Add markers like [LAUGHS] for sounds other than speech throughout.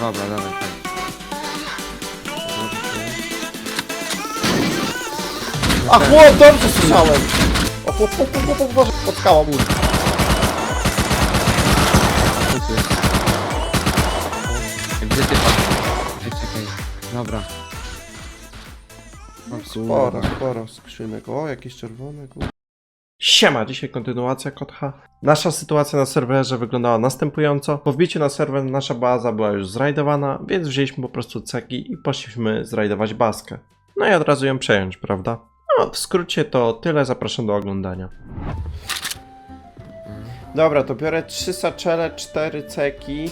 Dobra, dawaj, tak. A chłop, dobrze słyszałem! O chłop, chłop, chłop, chłop, Boże, pod skałą. Gdzie ty? Ej, czekaj. Dobra. O Sporo, sporo skrzynek. O, jakieś czerwone, kur... Siema, dzisiaj kontynuacja Kotha. Nasza sytuacja na serwerze wyglądała następująco. Po wbiciu na serwer nasza baza była już zrajdowana, więc wzięliśmy po prostu ceki i poszliśmy zrajdować baskę. No i od razu ją przejąć, prawda? No, w skrócie to tyle, zapraszam do oglądania. Dobra, to biorę trzy saczele, cztery ceki.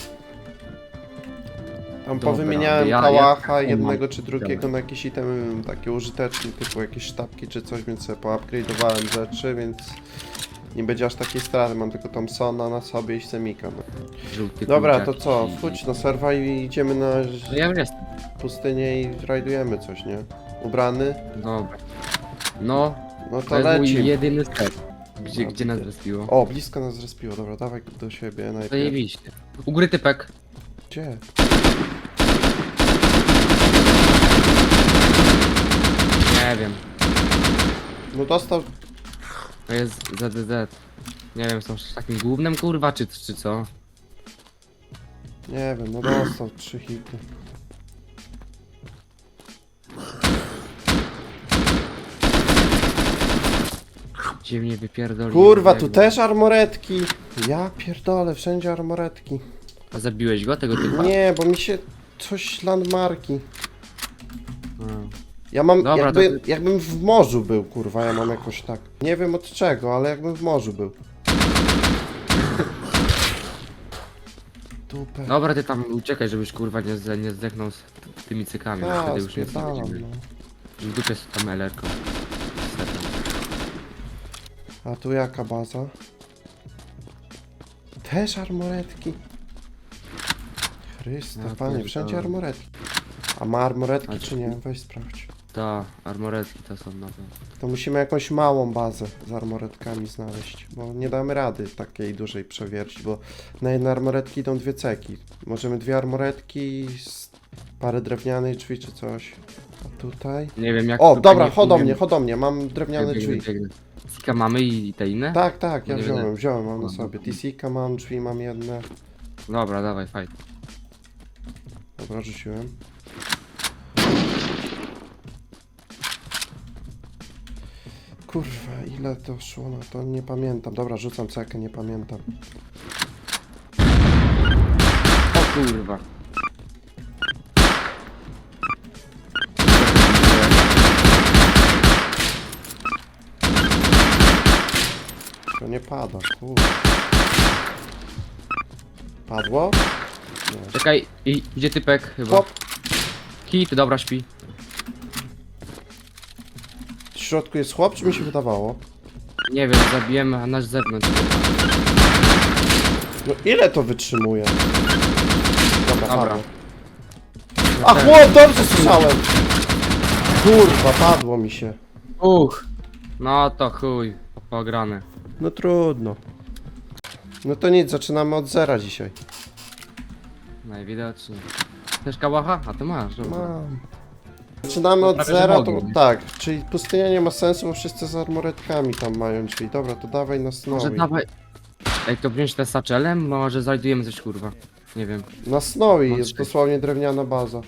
Tam Dobra, powymieniałem ja- ja kałacha, taką jednego czy drugiego na jakieś itemy takie użyteczne, typu jakieś sztabki czy coś, więc sobie poupgrade'owałem rzeczy, więc nie będzie aż takiej straty. Mam tylko Thompsona na sobie i Semika. No. Żółty Dobra, to kurczak co? i- Wchodź na serwa i idziemy na No ja już jestem. pustynię i rajdujemy coś, nie? Ubrany? Dobra. No, No to to jest mój lecimy. jedyny set. Gdzie, No, gdzie nas zrespiło? O, blisko nas zrespiło, dobra, dawaj do siebie najpierw. Zajebiście. U góry typek. Gdzie? Nie wiem. No dostał To jest ZDZ. Nie wiem, są takim głównym kurwa, czy, czy co? Nie wiem, no dostał trzy hity. Gdzie mnie wypierdoli? Kurwa, tu też armoretki! Ja pierdolę, wszędzie armoretki. A zabiłeś go, tego typa? Nie, bo mi się coś landmarki. Ja mam, Dobra, jakby, to jakbym w morzu był, kurwa, ja mam jakoś tak. Nie wiem od czego, ale jakbym w morzu był. Dupę. Dobra, ty tam uciekaj, żebyś kurwa nie, zde- nie zdechnął z tymi cykami. A, Wtedy już nie spierdalam, będziemy. no. W dupie z tą elerką. A tu jaka baza? Też armoretki. Chryste, Ja panie, wszędzie armoretki. A ma armoretki A czy czy- nie? Weź sprawdź. Ta, armoretki to są na pewno. To musimy jakąś małą bazę z armoretkami znaleźć, bo nie damy rady takiej dużej przewiercić, bo na jedne armoretki idą dwie ceki. Możemy dwie armoretki i parę drewnianych drzwi czy coś. A tutaj? Nie wiem jak... O, tutaj dobra, nie chodź do mnie, chodź do mnie, mam drewniane Biegnę, drzwi. biegnę. Sika mamy i te inne? Tak, tak, ja Nie wziąłem, będę- wziąłem, mam na No, sobie. dobra. TC-ka mam, drzwi mam jedne. Dobra, dawaj, fajnie. Dobra, rzuciłem. Kurwa, ile to szło na to? Nie pamiętam. Dobra, rzucam cekę, nie pamiętam. O kurwa. To nie pada, kurwa. Padło? Nie. Czekaj, i, idzie typek chyba. Hop, Hit, dobra, śpi. W środku jest chłop, czy mi się wydawało? Nie wiem, zabijemy, a nasz zewnątrz. No ile to wytrzymuje? Dobra, Dobra. padło. A chłop, dobrze słyszałem! Kurwa, padło mi się. Uch. No to chuj, pograne. No trudno. No to nic, zaczynamy od zera dzisiaj. Najwidoczniej. Chcesz kałacha? A to masz, dobra. Mam. Zaczynamy od prawie, że zera, to tak, czyli pustynia nie ma sensu, bo wszyscy z armoretkami tam mają drzwi. Dobra, to dawaj na Może snowy. dawaj. Ej, to wziąć te saczele? Może znajdujemy coś kurwa. Nie wiem. Na snowy jest trzy. dosłownie drewniana baza.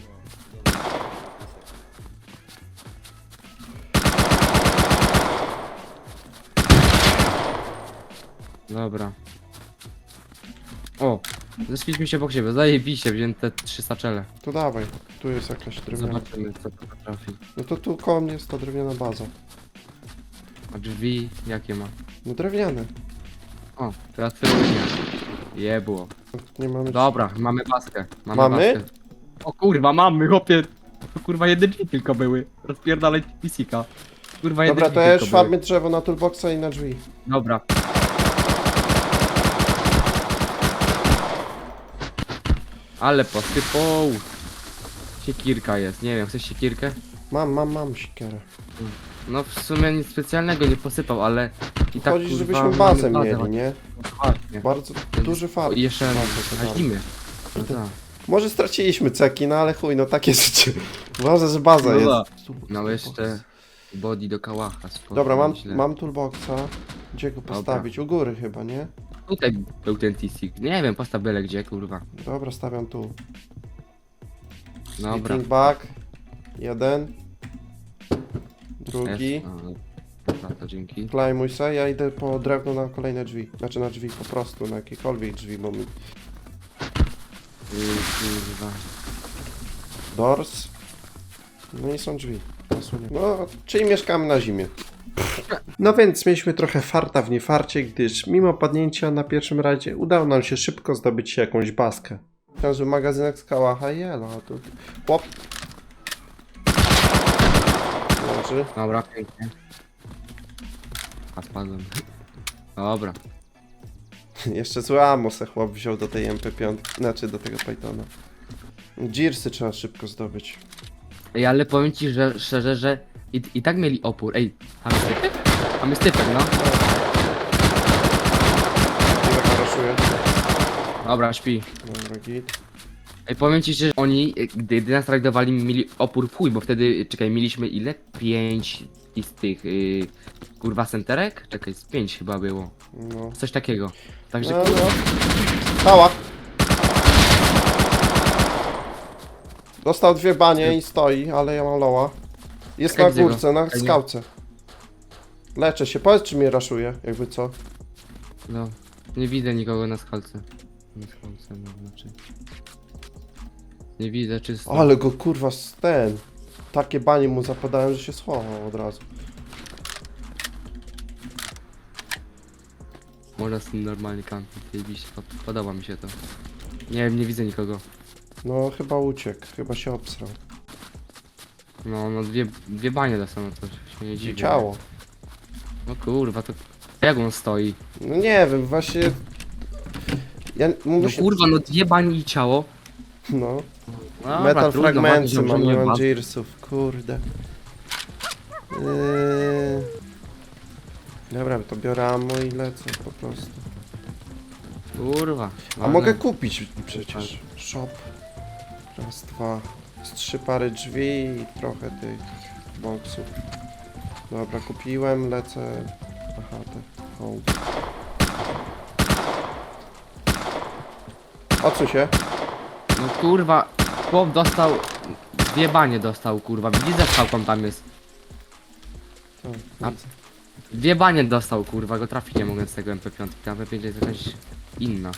Dobra. Zeszliśmy się obok siebie, zajebiście, wziąłem te trzy saczele. To dawaj, tu jest jakaś drewniana. Zobaczymy co to potrafi. No to tu koło mnie jest ta drewniana baza. A drzwi jakie ma? No drewniane. O, teraz nie. Jebło. Nie mamy... Dobra, mamy baskę. Mamy? Mamy? Baskę. O kurwa, mamy, chłopie. To kurwa jedne drzwi tylko były. Rozpierdalaj pisika. Kurwa jedne Dobra, drzwi to ja już tylko drzewo na toolboxa i na drzwi. Dobra. Ale posypał. Siekierka jest, nie wiem, chcesz siekierkę? Mam, mam, mam siekierę. No w sumie nic specjalnego nie posypał, ale i tak Chodzi, kurwa, żebyśmy mamy bazę mieli, nie? Właśnie. Bardzo duży farm. I jeszcze bazę, to na tak. zimie. No tak. Może straciliśmy ceki, no ale chuj, no takie rzeczy. Ważne, że baza No jest. da. Toolbox. No jeszcze body do kałacha. spoko, Dobra, mam, mam toolboxa. Gdzie go postawić? U góry chyba, nie? Tutaj był ten TC. Nie wiem, postaw byle gdzie, kurwa. Dobra, stawiam tu. Dobra. Back. Jeden. Drugi. Jest. Dobra, to dzięki. Klejmuj se, ja idę po drewno na kolejne drzwi. Znaczy na drzwi po prostu, na jakiekolwiek drzwi, bo mi... Yy, kurwa. Doors. No i są drzwi. No, czyli mieszkamy na zimie. No więc mieliśmy trochę farta w niefarcie, gdyż mimo padnięcia na pierwszym radzie udało nam się szybko zdobyć jakąś baskę. Że magazynek z kałacha jelo, a tu... Chłop. Leży. Dobra, pięknie. A spadłem. Dobra. Jeszcze złe ammo se chłop wziął do tej MP5, znaczy do tego Pythona. Jeersy trzeba szybko zdobyć. Ej, ale powiem ci, że szczerze, że i, i tak mieli opór. Ej, mamy stypek? Mamy stypek, no. Ile? Dobra, śpi. Dobra, git. Ej, powiem ci, że oni, y, gdy, gdy nas rajdowali, mieli opór w chuj, bo wtedy, y, czekaj, mieliśmy ile? Pięć i z tych, y, kurwa, senterek? Czekaj, z pięć chyba było. No. Coś takiego. Także, No, no. Hała! Dostał dwie banie i stoi, ale ja mam loła. Jest na go. górce, na skałce. Leczę się, powiedz czy mnie raszuje, jakby co. no, nie widzę nikogo na skalce. Na skalce, no, znaczy. Nie widzę, czysto. Ale go kurwa z ten. Takie banie mu zapadałem, że się schował od razu. Można z tym normalnie kampić, zajebiście, pod- podoba mi się to. Nie wiem, nie widzę nikogo. No chyba uciekł, chyba się obsrał. No, no dwie, dwie banie dostał, no to się nie dziwię. Ciało. No kurwa, to jak on stoi? No nie wiem, właśnie... Ja No się... kurwa, no dwie bani i ciało. No. Dobra, Metal trudno, fragmenty ładnie, mam, nie nie mam kurde. Yy... Dobra, to biorę ammo i lecę po prostu. Kurwa. A mogę kupić przecież. Shop. Raz, dwa. Z trzy pary drzwi i trochę tych boxów. Dobra, kupiłem, lecę chatę. Home. Odsuń się. No kurwa, chłop dostał... Dwie banie dostał, kurwa. Widzisz, że skałką tam jest. O, A- widzę. Dwie banie dostał, kurwa, go trafić nie mogę z tego MP5. Ta MP5 jest jakaś inna.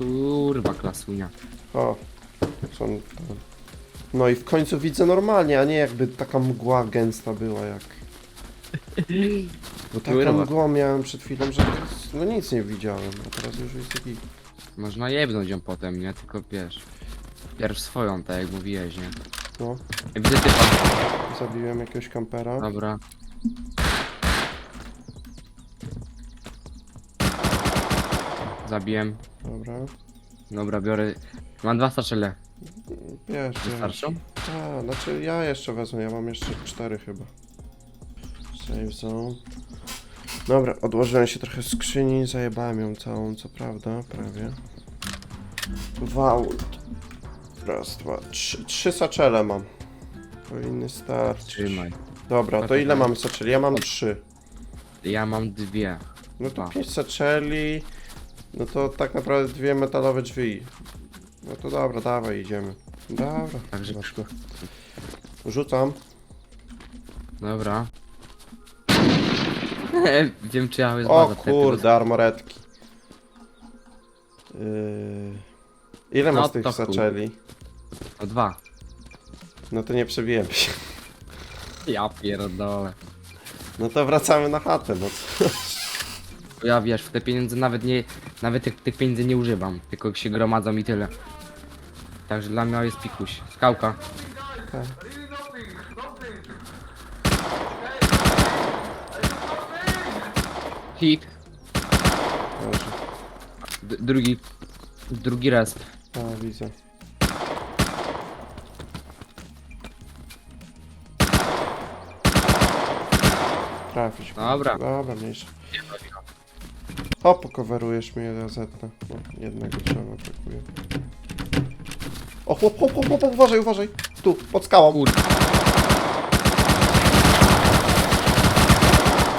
Kurwa, klasunia. O, są. No i w końcu widzę normalnie, a nie jakby taka mgła gęsta była jak... Bo taką Kurwa. mgłą miałem przed chwilą, że no nic nie widziałem, a teraz już jest taki... Można jebnąć ją potem, nie? Tylko wiesz. Pierw swoją, tak jak mówiłeś, nie? No, Ej, Widzę typa. zabiłem jakiegoś kampera. Dobra. Zabiłem. Dobra. Dobra, biorę. Mam dwa staczele. Wiesz, wiesz. Wystarczą? A, znaczy ja jeszcze wezmę, ja mam jeszcze cztery chyba. Save zone. Dobra, odłożyłem się trochę skrzyni, zajebałem ją całą, co prawda, prawie. Vault. Raz, dwa, trzy, trzy saczele mam. Powinny starczyć. Trzymaj. Dobra, to ile mamy saczeli? Ja mam trzy. Ja mam dwie. No to Dwa. pięć saczeli. No to tak naprawdę dwie metalowe drzwi. No to dobra, dawaj, idziemy. Dobra, Także- zobaczmy. Rzucam. Dobra. [LAUGHS] Wiem czy ja jest O baza tutaj, kurde, armoretki. Yy... Ile No masz tych to chuj. saczeli? O dwa. No to nie przebiłem się. Ja pierdolę. No to wracamy na chatę, no co? Ja wiesz, w te pieniądze nawet nie. Nawet tych, tych pieniędzy nie używam. Tylko się gromadzą i tyle. Także dla mnie jest pikuś. Skałka. Tak. Hit. Dobrze. D drugi. Drugi raz. A, widzę. Trafić. Dobra. Dobra, mniejsza. O, pokowerujesz mnie. No, jednego trzeba brakuje. O, chłop, chłop, chłop, chłop, uważaj, uważaj. Tu, pod skałą. Kurwa.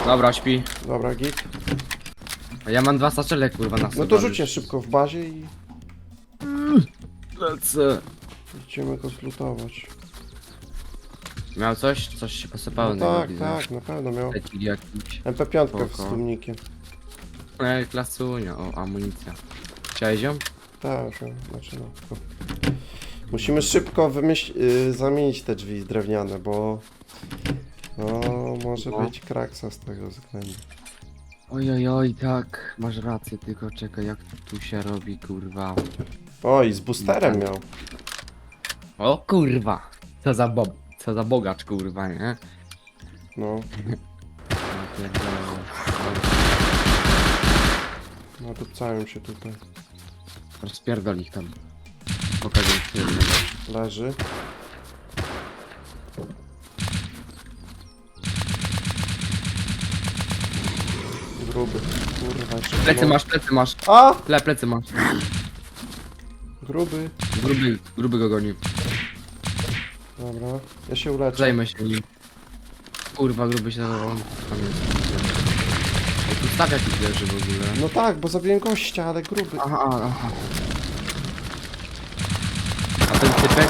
Dobra, śpi. Dobra, git. A ja mam dwa saczele, kurwa, na No sobie to już. rzućcie szybko w bazie i Lecę. idziemy go zlutować. Miał coś? Coś się posypało No na tak, tak, na pewno miał. Leci jakiś. MP5 Spoko. z tłumnikiem. Ej, klasunio, o, amunicja. Chciałeś ją? Tak, no, znaczy no. Musimy szybko wymyśl... y, zamienić te drzwi drewniane, bo... No, może No. być kraksa z tego względu. Oj, oj, oj, tak, masz rację, tylko czekaj, jak tu się robi, kurwa. O, i z boosterem miał. O kurwa! Co za bob, co za bogacz, kurwa, nie? No, [LAUGHS] Ja pierdolę. No to całym się tutaj. Rozpierdol ich tam. Pokażę ci jednego. Leży. Gruby. Kurwa, jeszcze Plecy masz, plecy masz. A! Tle, plecy masz. Gruby. Gruby, gruby go goni. Dobra, ja się uleczę. Zajmę się nim. Kurwa, gruby się on tam jest. O, tu stawia jakiś leży w ogóle. No tak, bo zabiłem gościa, ale gruby. Aha, aha. A ten typek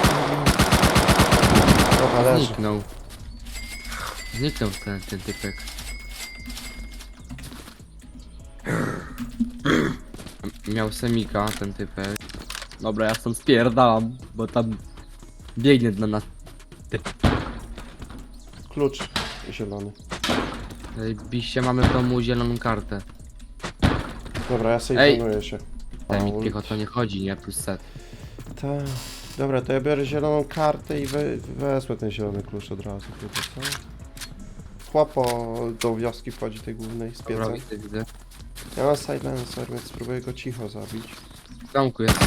Dobra, leży. zniknął. Zniknął ten, ten typek. Miał semika ten typek. Dobra, ja stąd spierdalam, bo tam biegnie dla nas. Klucz zielony. Biście mamy w domu zieloną kartę. Dobra, ja Ej. planuję się. Aul. tylko to nie chodzi, nie? Plus set. Tak. Dobra, to ja biorę zieloną kartę i we, wezmę ten zielony klucz od razu. Chyba, co? Chłopo do wioski wchodzi tej głównej z Dobra, piecem. widzę, widzę. Ja mam silencer, więc spróbuję go cicho zabić. W domku jest.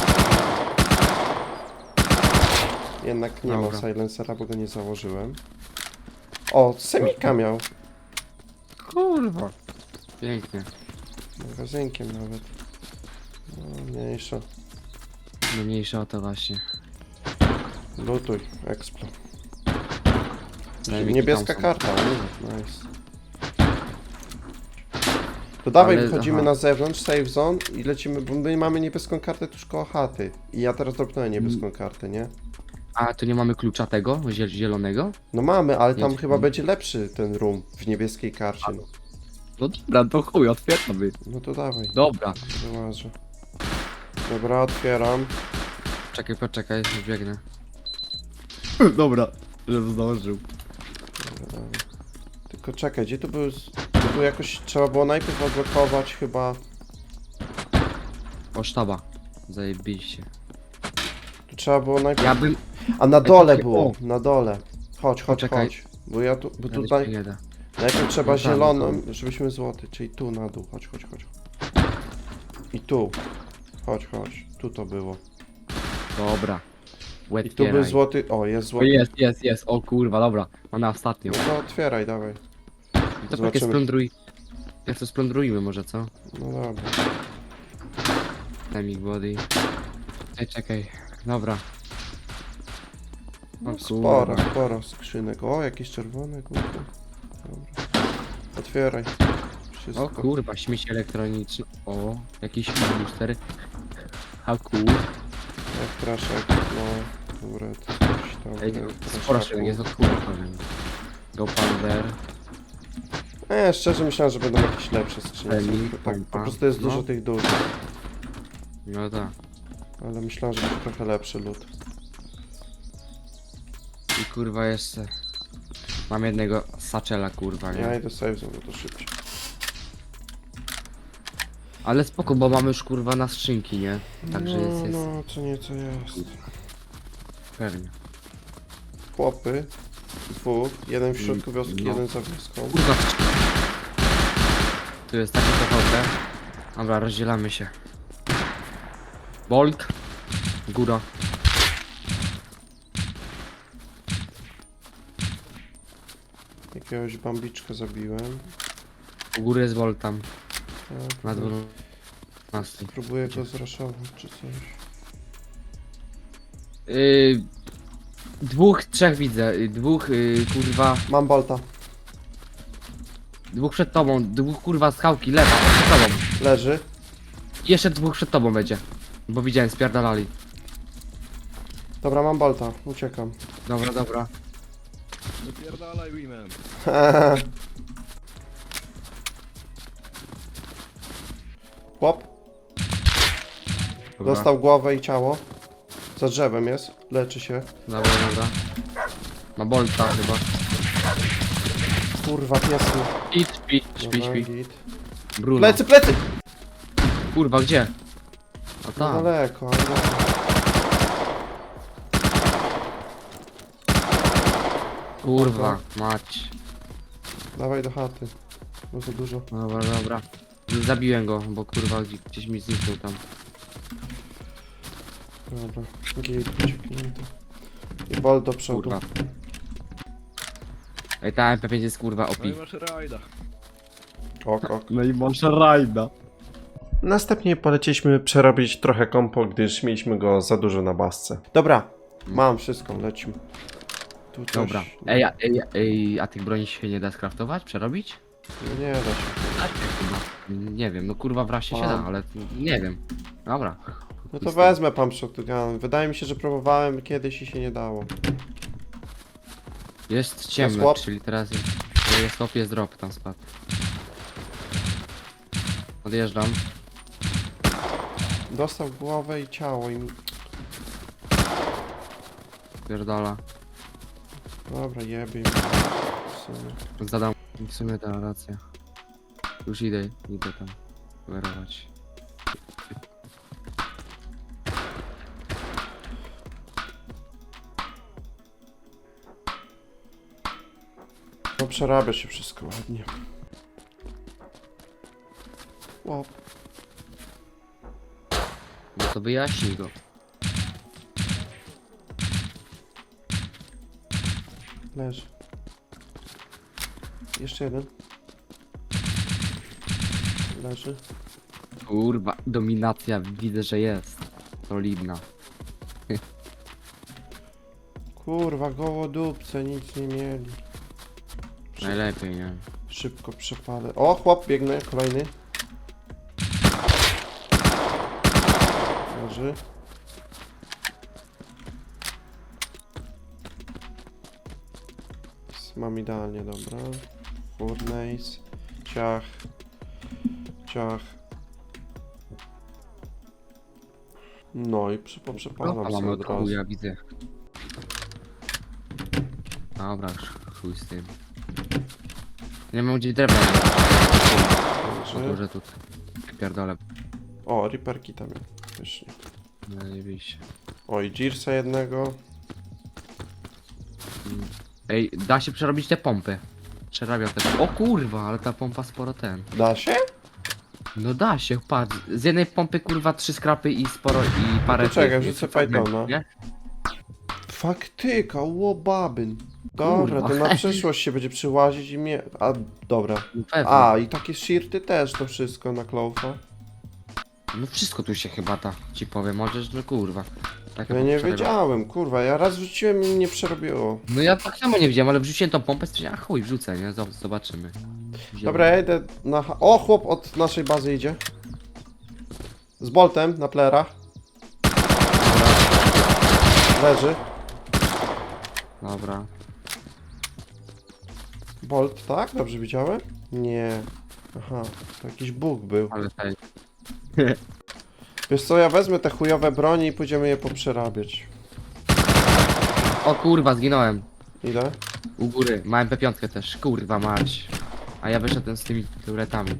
Jednak nie Dobra. mam silencera, bo go nie założyłem. O, semika miał. Kurwa. Pięknie. Magazynkiem nawet. No, mniejsza. Mniejsza o to właśnie. Lutuj. Daj mi Niebieska Thompson. karta, nie? Nice. To dawaj, Ale- wychodzimy aha. na zewnątrz, save zone i lecimy, bo my mamy niebieską kartę tuż koło chaty. I ja teraz dropnąłem niebieską kartę, nie? A tu nie mamy klucza tego, ziel- zielonego? No mamy, ale tam Jest. chyba będzie lepszy ten room w niebieskiej karcie. No, No dobra, to chuj, otwieramy. no to dawaj, Dobra. wyłażę. Dobra, otwieram. Czekaj, poczekaj, biegnę. [LAUGHS] Dobra, że zdążył. Dobra, dawaj. Tylko czekaj, gdzie to był... z- tu jakoś trzeba było najpierw odblokować chyba... O sztaba. Zajebiście. Tu trzeba było najpierw... Ja bym... A na dole było, na dole. Chodź, chodź, Poczekaj. chodź. Bo ja tu, bo Tutaj... Nie da. najpierw trzeba No tak, zieloną, żebyśmy złoty, czyli tu na dół, chodź, chodź, chodź. I tu. Chodź, chodź, tu to było. Dobra. Wet I tu był złoty, o jest złoty. jest, jest, jest. O kurwa, dobra. Mam na ostatnią. No to otwieraj, dawaj. To takie zobaczymy. splądruj... Jak to splądrujmy może, co? No dobra. Daj mi body. Ej, czekaj. Dobra. No, sporo, sporo skrzynek. O, jakieś czerwone, kurde. Dobra. Otwieraj. Wszystko. O kurwa, śmieci elektroniczne. O, jakiś booster. A kur... Jak traszek, no. Dobra, to coś tam. Ej, sporo się jest od kurwa, powiem. Go Pounder. Nie, szczerze myślałem, że będą jakieś lepsze skrzynie. Feli, Tak, po prostu jest No. dużo tych dużych. No tak. Ale myślałem, że będzie trochę lepszy lód. I kurwa jeszcze. Mam jednego saczela kurwa, nie? Ja idę save zone, to szybciej. Ale spoko, bo mamy już kurwa na skrzynki, nie? Także no, jest, jest no, co nieco jest. pewnie. Chłopy. Dwóch. Jeden w środku wioski, No. jeden za wioską. Kurwa. Tu jest taki TVP. Dobra, rozdzielamy się. Bolk. Góra. Jakiegoś bambiczka zabiłem. U góry jest Volt tam. Ja Na próbuję- 12. Próbuję go zraszować czy coś. Yy, dwóch, trzech widzę. Yy, dwóch, yy, kurwa. Mam bolta. Dwóch przed tobą. Dwóch, kurwa, skałki. Lewa, przed tobą. Leży. Jeszcze dwóch przed tobą będzie. Bo widziałem, spierdalali. Dobra, mam bolta. Uciekam. Dobra, dobra. Wypierdalaj, Wimen. Chłop. [LAUGHS] dobra. Dostał głowę i ciało. Za drzewem jest. Leczy się. Dobra, dobra. Ma bolta chyba. Kurwa, piesny. Śpi, śpi, śpi, Dobra, śpi. git. Bruno. Plecy, plecy! Kurwa, gdzie? A tam. daleko, ale... Kurwa, mać. Dawaj do chaty. Bo za dużo. Dobra, dobra. Zabiłem go, bo kurwa gdzie- gdzieś mi zniknął tam. Dobra. Ucieknięty. I bol do przodu. Kurwa. Ej, ta MP5 jest kurwa No i OP. masz rajda. Ok, ok. No i masz rajda. Następnie poleciliśmy przerobić trochę kompo, gdyż mieliśmy go za dużo na basce. Dobra, mam wszystko, lecimy. Tu coś... Dobra. Ej, a, ej, ej, a tych broni się nie da skraftować? Przerobić? No nie da się. Nie wiem, no kurwa w rasie się da, Mam. ale nie wiem. Dobra. No to wezmę pump shotgun. Wydaje mi się, że próbowałem kiedyś i się nie dało. Jest ciemno, łap. czyli teraz jest, jest top, jest drop, tam spadł. Odjeżdżam. Dostał głowę i ciało i... Pierdala. Dobra, jebie mi. W sumie. Zadam w sumie ta racja. Już idę, idę tam. Werować. No przerabia się wszystko ładnie. Łop. No to wyjaśnij go. Leży. Jeszcze jeden. Leży. Kurwa, dominacja, widzę, że jest. Solidna. [LAUGHS] Kurwa, gołodupce, nic nie mieli. Najlepiej, nie? Szybko przepalę. O, chłop biegnie, kolejny. Leży. Mam idealnie, dobra. Furnace. Ciach. Ciach. No i przy, poprzepalam sobie od razu. chuja, widzę. Dobra, chuj z tym. Nie mam gdzie drewna. Leży. Może tu pierdolę. O, riperki tam jest. Pysznie. Zajebiście. Oj, Gearsa jednego. Ej, da się przerobić te pompy. Przerabiam te O kurwa, ale ta pompa sporo ten. Da się? No da się, patrz. Z jednej pompy kurwa trzy skrapy i sporo i parę. No to czekaj, tych- wrzucę Pythona. nie? Faktyka, łobabyn. Dobra, to Kurwa. na przyszłość się będzie przyłazić i mnie... A, dobra. No pewnie. A, i takie shirty też to wszystko na Klaufa. No wszystko tu się chyba da, ci powiem, możesz, no kurwa. Tak Ja nie wiedziałem, kurwa, ja raz wrzuciłem i mnie przerobiło. No ja tak samo nie wiedziałem, ale wrzuciłem tą pompę, stwierdziłem, a chuj, wrzucę, nie? Zob- Zobaczymy. Wziąłem. Dobra, ja idę na... ha- O, chłop od naszej bazy idzie. Z boltem na plerach. Leży. Dobra. Bolt, tak? Dobrze widziałem? Nie. Aha, to jakiś bóg był. Ale tej. Wiesz co, ja wezmę te chujowe broni i pójdziemy je poprzerabiać. O kurwa, zginąłem. Ile? U góry, ma MP5 też, kurwa mać. A ja wyszedłem z tymi turetami.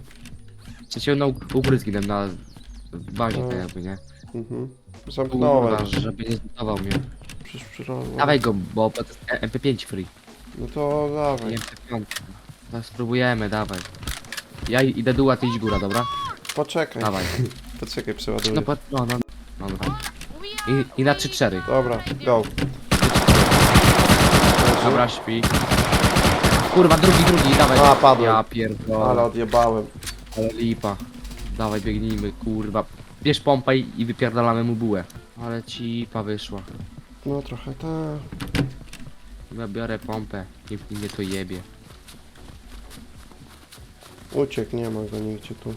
Przecież no, u góry zginąłem na w bazie No. tak jakby, nie? Mhm. Kurwa, Zamknąłem. żeby nie zbudował mnie. Przecież. Dawaj go, bo to jest MP5 free. No to Nie dawaj. MP5. No spróbujemy, dawaj. Ja i- idę dół, a ty idź góra, dobra? Poczekaj. Dawaj. [LAUGHS] Poczekaj, przeładuję. No, po, no, no. No, dobra. I, i na 3-4. Dobra, go. Dobra, śpi. Kurwa, drugi, drugi, dawaj. A, padłem. Ja pierdolę. Ale odjebałem. Ale lipa. Dawaj, biegnijmy, kurwa. Bierz pompę i i wypierdalamy mu bułę. Ale cipa wyszła. No trochę tak. Ja biorę pompę i i mnie to jebie. Uciekł, nie ma go nigdzie tu.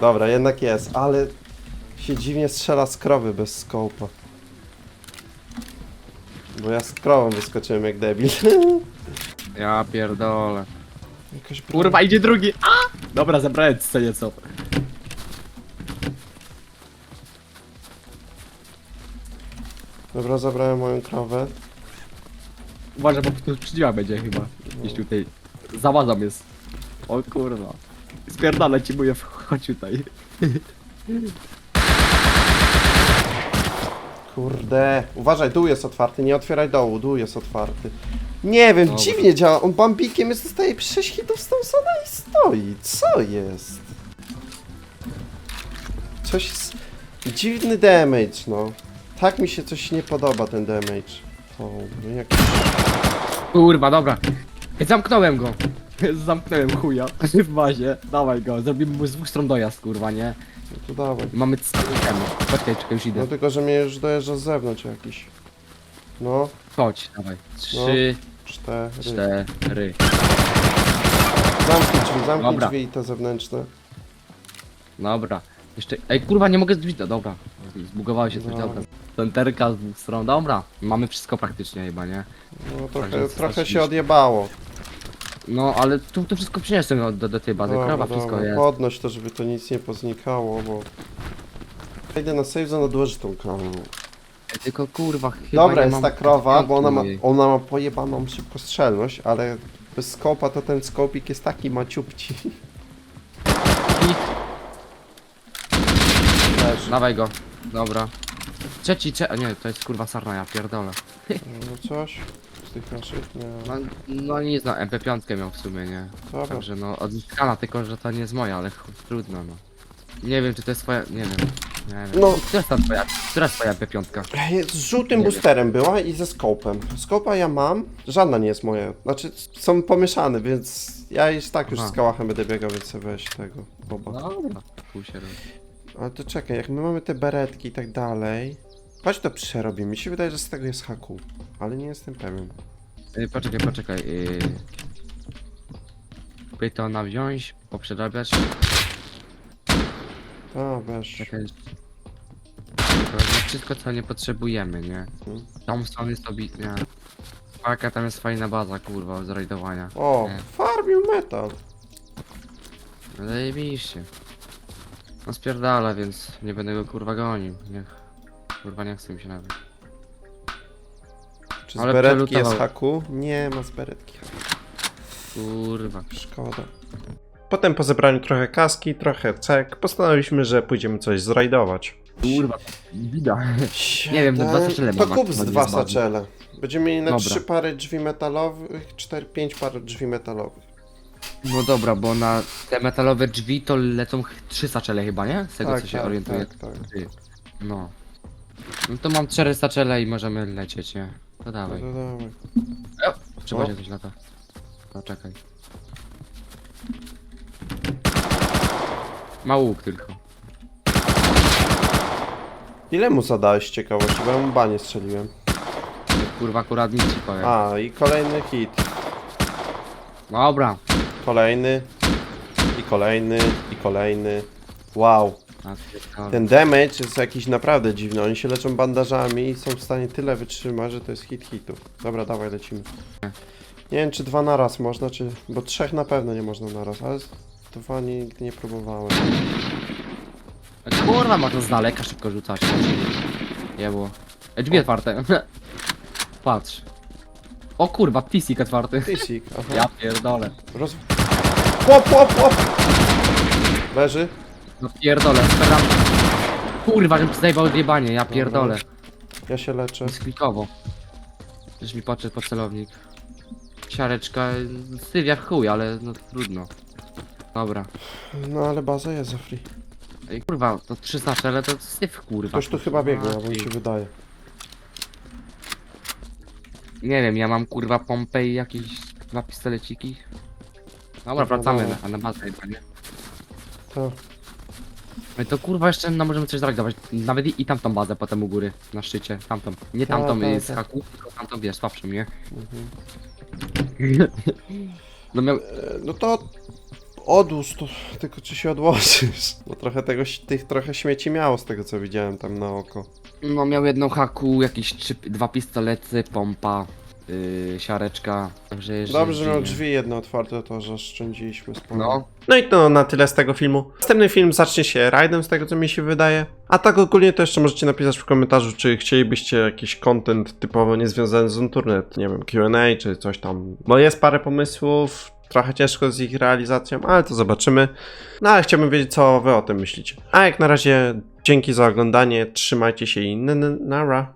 Dobra, jednak jest, ale się dziwnie strzela z krowy bez skołpa. Bo ja z krową wyskoczyłem jak debil. [LAUGHS] Ja pierdolę. Jakaś broń. Kurwa, idzie drugi! A! Dobra, zabrałem co nieco. Dobra, zabrałem moją krowę. Uważaj, bo tu przydźwiła będzie chyba. Gdzieś tutaj. Zawadzam jest. O kurwa. Spierdalę ci mówię, chodź tutaj. Kurde. Uważaj, dół jest otwarty, nie otwieraj dołu, dół jest otwarty. Nie wiem, Dobra. dziwnie działa. On bambikiem jest, dostaje 6 hitów z Thompsona i stoi. Co jest? Coś jest... Dziwny damage, no. Tak mi się coś nie podoba, ten damage. O, no jak... Kurwa, dobra. Zamknąłem go. [LAUGHS] Zamknąłem chuja w bazie. Dawaj go, zrobimy mu z dwóch stron dojazd, kurwa, nie? No to dawaj. Mamy cały temu. Poczekaj, czekaj, już idę. No tylko, że mnie już dojeżdża z zewnątrz jakiś. No, Chodź, dawaj. Trzy, cztery. cztery. Zamknij drzwi, zamknij Dobra. drzwi te zewnętrzne. Dobra. Jeszcze. Ej, kurwa, nie mogę drzwi. no, Dobra. Zbugowało się coś, Dobra. dobra. Centerka z dwóch stron, dobra. Mamy wszystko praktycznie chyba, nie? No trochę, Także trochę się odjebało. No, ale tu to wszystko przyniosłem do, do, do tej bazy. Dobra, Krowa, wszystko dobra, jest. Podnoś to, żeby to nic nie poznikało, bo... Idę na save zone, odłożę tą krowę. Tylko kurwa, chyba Dobra nie jest mam ta krowa, bo ona ma, mojej. ona ma pojebaną szybkostrzelność, ale bez skopa to ten skopik jest taki maciupci. Leży. Dawaj go. Dobra. Trzeci, cze... a nie, to jest kurwa sarna, ja pierdolę. No coś z tych naszych, nie. No, no nic, no MP5 miał w sumie, nie? Dobra. Także no, odzyskana, tylko że to nie jest moja, ale chuj, trudno, no. Nie wiem, czy to jest twoja, nie wiem. Nie wiem. No. Która jest ta twoja, która jest twoja MP5? Z żółtym Nie wiem. boosterem była i ze skopem. Skopa ja mam, żadna nie jest moja. Znaczy są pomieszane, więc ja już tak już Aha. z kałachem będę biegał, więc sobie weź tego. Boba. Dobra. Chuj się robi. Ale to czekaj, jak my mamy te beretki i tak dalej. Chodź to przerobimy. Mi się wydaje, że z tego jest haku. Ale nie jestem pewien. Yy, poczekaj, poczekaj. Yy... Pytona wziąć, poprzerabiać. A, weź. Czekaj. To jest wszystko co nie potrzebujemy, nie? Mhm. Tam strony jest obitnia. Jaka tam jest fajna baza, kurwa, z rajdowania. O, Nie. farmił metal. Zajebiście. No spierdala, więc nie będę go kurwa gonił. Niech. Kurwa nie chce mi się nawet. Czy z Ale beretki jest haku? Nie ma z beretki. Kurwa. Szkoda. Potem po zebraniu trochę kaski, trochę cek, postanowiliśmy, że pójdziemy coś zrajdować. Kurwa. Bida. Nie wiem, dwa saczele To mam kup z dwa saczele. Będziemy mieli na Dobra. trzy pary drzwi metalowych, cztery, pięć par drzwi metalowych. No dobra, bo na te metalowe drzwi to lecą ch- trzy saczele chyba, nie? Z tego tak, co się tak, orientuję. tak, tak. Ty. No. No to mam cztery saczele i możemy lecieć, nie? To No dawaj. to dawaj. Trzeba O. się coś lata. No czekaj. Ma łuk tylko. Ile mu zadałeś ciekawości, bo ja mu banie strzeliłem. Kurwa, akurat nic ci powiem. A, i kolejny hit. Dobra. Kolejny. I kolejny. I kolejny. Wow. Ten damage jest jakiś naprawdę dziwny. Oni się leczą bandażami i są w stanie tyle wytrzymać, że to jest hit hitów. Dobra, dawaj, lecimy. Nie wiem, czy dwa na raz można, czy... Bo trzech na pewno nie można na raz, ale dwa nigdy nie próbowałem. Kurwa, można z daleka szybko rzucać. Jebło. E, drzwi otwarte. [LAUGHS] Patrz. O kurwa, pisik otwarty. Tisik, aha. Ja pierdolę. Roz... Łop, łop, łop! Leży? No pierdolę, speram. Kurwa, żebym zajebał odjebanie, ja pierdolę. Ja się leczę. Sklikowo. Już mi podszedł pod celownik. Siareczka, stywia w chuj, ale no trudno. Dobra. No ale baza jest za free. Ej, kurwa, to trzy saczele to syf kurwa. Ktoś tu chyba biegnie, albo mi się wydaje. Nie wiem, ja mam kurwa pompę i jakieś dwa pistoleciki. Dobra, wracamy na, na bazę chyba, nie? To. No i to kurwa jeszcze no, możemy coś zrealizować. Nawet i, i tamtą bazę potem u góry, na szczycie. Tamtą. Nie Ta, tamtą ta, y, z ta. haku, tylko tamtą wiesz, słabszą, nie? Mhm. [LAUGHS] No miał, E, No to odłóż to, tylko czy się odłożysz? [LAUGHS] Bo trochę tego, tych trochę śmieci miało z tego co widziałem tam na oko. no miał jedną haku, jakieś trzy, dwa pistolety, pompa, yy, siareczka. Także jeżeli- Dobrze, że miał drzwi jedno otwarte, to że oszczędziliśmy sporo. No, No i to na tyle z tego filmu. Następny film zacznie się rajdem, z tego co mi się wydaje. A tak ogólnie to jeszcze możecie napisać w komentarzu, czy chcielibyście jakiś content typowo niezwiązany z Unturnet, nie wiem, Q&A czy coś tam. Bo jest parę pomysłów, trochę ciężko z ich realizacją, ale to zobaczymy. No ale chciałbym wiedzieć, co wy o tym myślicie. A jak na razie, dzięki za oglądanie, trzymajcie się i n- n- nara.